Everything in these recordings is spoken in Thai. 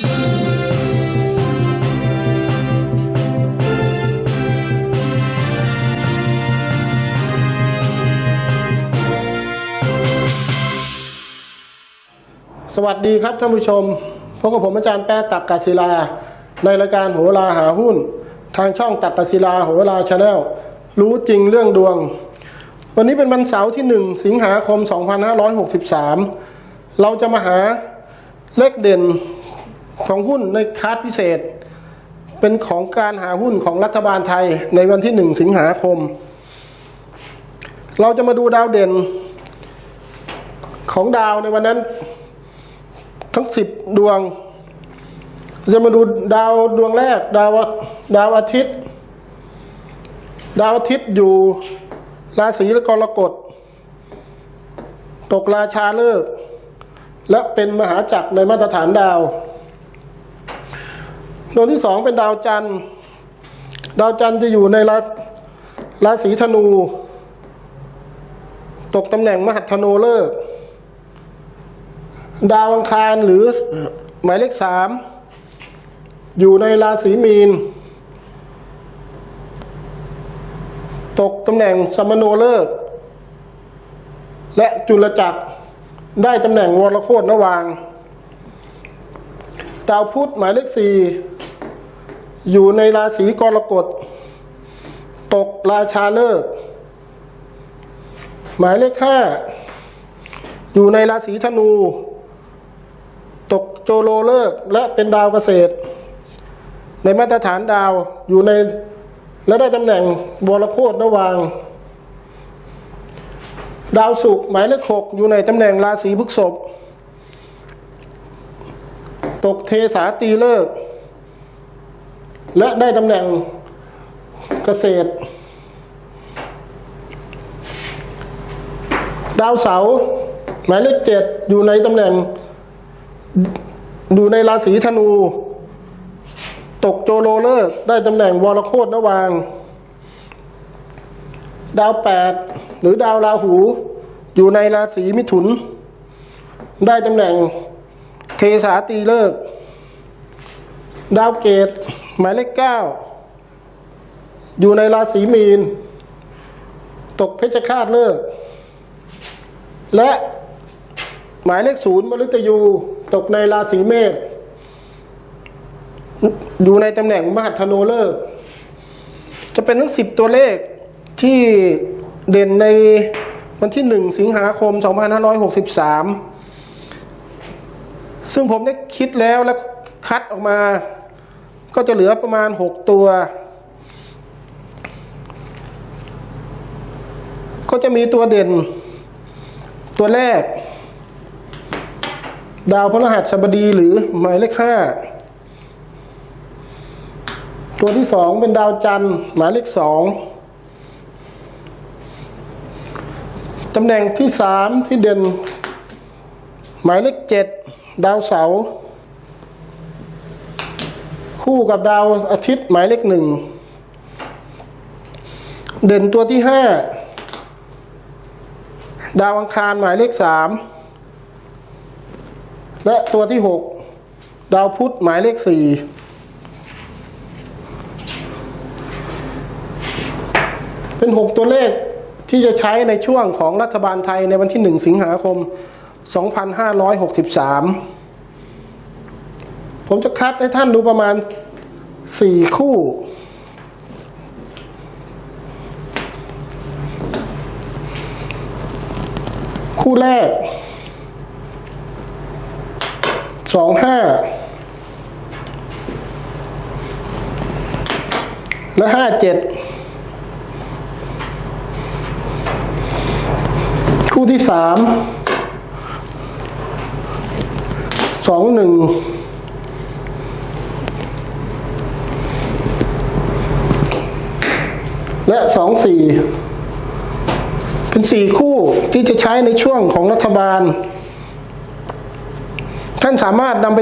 สวัสดีครับท่านผู้ชมพบกับผมอาจารย์แป๊ะตักกศิลา ในรายการโหราหาหุ้น ทางช่องตักกศิลาโหราชาแนลรู้จริงเรื่องดวง วันนี้เป็นวันเสาร์ที่ 1 สิงหาคม 2563 เราจะมาหาเลขเด่น ของหุ้นในคาร์ดพิเศษ เป็นของการหาหุ้นของรัฐบาลไทยในวันที่1สิงหาคม เราจะมาดูดาวเด่นของดาวในวันนั้น ทั้งสิบดวง จะมาดูดาวดวงแรก ดาวดาวอาทิตย์ ดาวอาทิตย์อยู่ราศีกรกฎตกราชาเลิก และเป็นมหาจักรในมาตรฐานดาว ดวงที่สองเป็นดาวจันทร์ ดาวจันทร์จะอยู่ในราราศีธนู ตกตำแหน่งมหัตถโนเลิก ดาวอังคารหรือหมายเลขสามอยู่ในราศีมีน ตกตำแหน่งสมโนเลิก และจุลจักรได้ตำแหน่งวรโคตรนวาง ดาวพุธหมายเลขสี่ อยู่ในราศีกรกฎ ตกราชาเลิก หมายเลขห้าอยู่ในราศีธนู ตกโจโลเลิกและเป็นดาวเกษตร ในมาตรฐานดาวอยู่ในและได้ตำแหน่งบรโคตรระวาง ดาวศุกร์หมายเลขหกอยู่ในตำแหน่งราศีพฤษภตกเทสาตีเลิก และได้ตำแหน่งเกษตร ดาวเสาหมายเลขเจ็ดอยู่ในตำแหน่ง อยู่ในราศีธนู ตกโจโลเลิกษ์ได้ตำแหน่งวรโคตรนวาง ดาวแปดหรือดาวราหู อยู่ในราศีมิถุน ได้ตำแหน่งเทสาตีเลิกษ์ดาวเกต หมายเลขเก้าอยู่ในราศีมีน ตกเพชฌฆาตเลิก และหมายเลขศูนย์มฤตยู ตกในราศีเมษอยู่ในตำแหน่งมหัทโนเลิก จะเป็นทั้งสิบตัวเลขที่เด่นในวันที่หนึ่งสิงหาคม 2563 ซึ่งผมได้คิดแล้วและคัดออกมา ก็จะเหลือประมาณ 6 ตัว ก็จะมีตัวเด่น ตัวแรก ดาวพฤหัสบดีหรือหมายเลขห้าตัวที่สองเป็นดาวจันทร์หมายเลขสองตำแหน่งที่สามที่เด่น หมายเลขเจ็ดดาวเสาร์ คู่กับดาวอาทิตย์หมายเลขหนึ่ง เด่นตัวที่ห้าดาวอังคารหมายเลขสามและตัวที่หกดาวพุธหมายเลขสี่เป็นหกตัวเลขที่จะใช้ในช่วงของรัฐบาลไทยในวันที่หนึ่งสิงหาคม 2563 ผมจะคัดให้ท่านดูประมาณสี่คู่ คู่แรกสองห้าและห้าเจ็ดคู่ที่สามสองหนึ่ง และสองสี่เป็นสี่คู่ที่จะใช้ในช่วงของรัฐบาล ท่านสามารถนำไป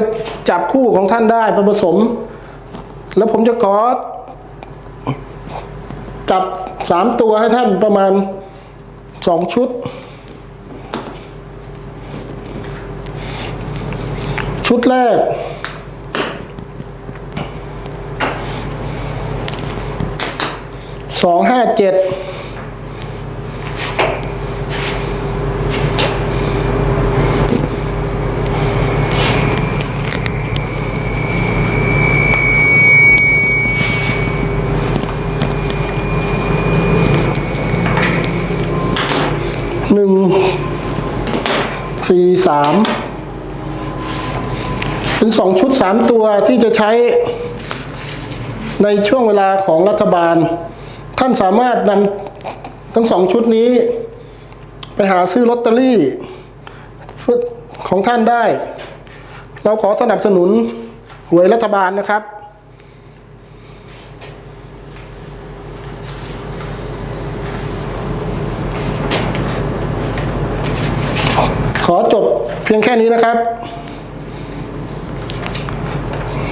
จับคู่ของท่านได้ผสม แล้วผมจะขอจับสามตัวให้ท่านประมาณสองชุด ชุดแรก สองห้าเจ็ดหนึ่งสี่สามเป็นสองชุดสามตัวที่จะใช้ในช่วงเวลาของรัฐบาล ท่านสามารถนำทั้งสองชุดนี้ ไปหาซื้อลอตเตอรี่ของท่านได้ เราขอสนับสนุนหวยรัฐบาลนะครับ ขอจบเพียงแค่นี้นะครับ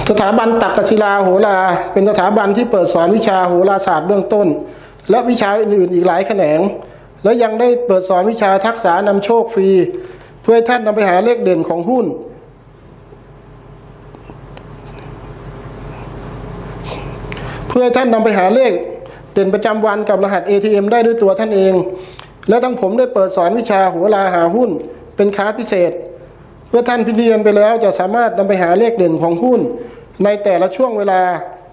สถาบันตักกศิลาโหรา เป็นสถาบันที่เปิดสอนวิชาโหราศาสตร์เบื้องต้น และวิชาอื่นๆอีกหลายแขนง และยังได้เปิดสอนวิชาทักษะนำโชคฟรี เพื่อให้ท่านนำไปหาเลขเด่นของหุ้น เพื่อให้ท่านนำไปหาเลขเด่นประจำวันกับรหัส ATM ได้ด้วยตัวท่านเอง และทั้งผมได้เปิดสอนวิชาโหราหาหุ้น เป็นคลาพิเศษ เพื่อท่านพิเรียนไปแล้วจะสามารถนำไปหาเลขเด่นของหุ้น ในแต่ละช่วงเวลา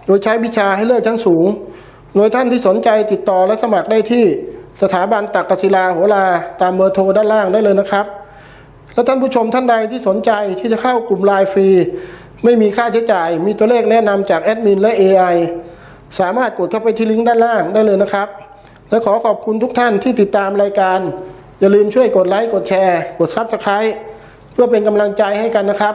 โดยใช้วิชาให้เลิกชั้นสูง โดยท่านที่สนใจติดต่อและสมัครได้ที่สถาบันตักกศิลาโหราตามเบอร์โทรด้านล่างได้เลยนะครับ และท่านผู้ชมท่านใดที่สนใจที่จะเข้ากลุ่มไลน์ฟรี ไม่มีค่าใช้จ่าย มีตัวเลขแนะนำจากแอดมินและ AI สามารถกดเข้าไปที่ลิงก์ด้านล่างได้เลยนะครับ และขอขอบคุณทุกท่านที่ติดตามรายการ อย่าลืมช่วยกดไลค์กดแชร์ กดซับสไครต์เพื่อเป็นกำลังใจให้กันนะครับ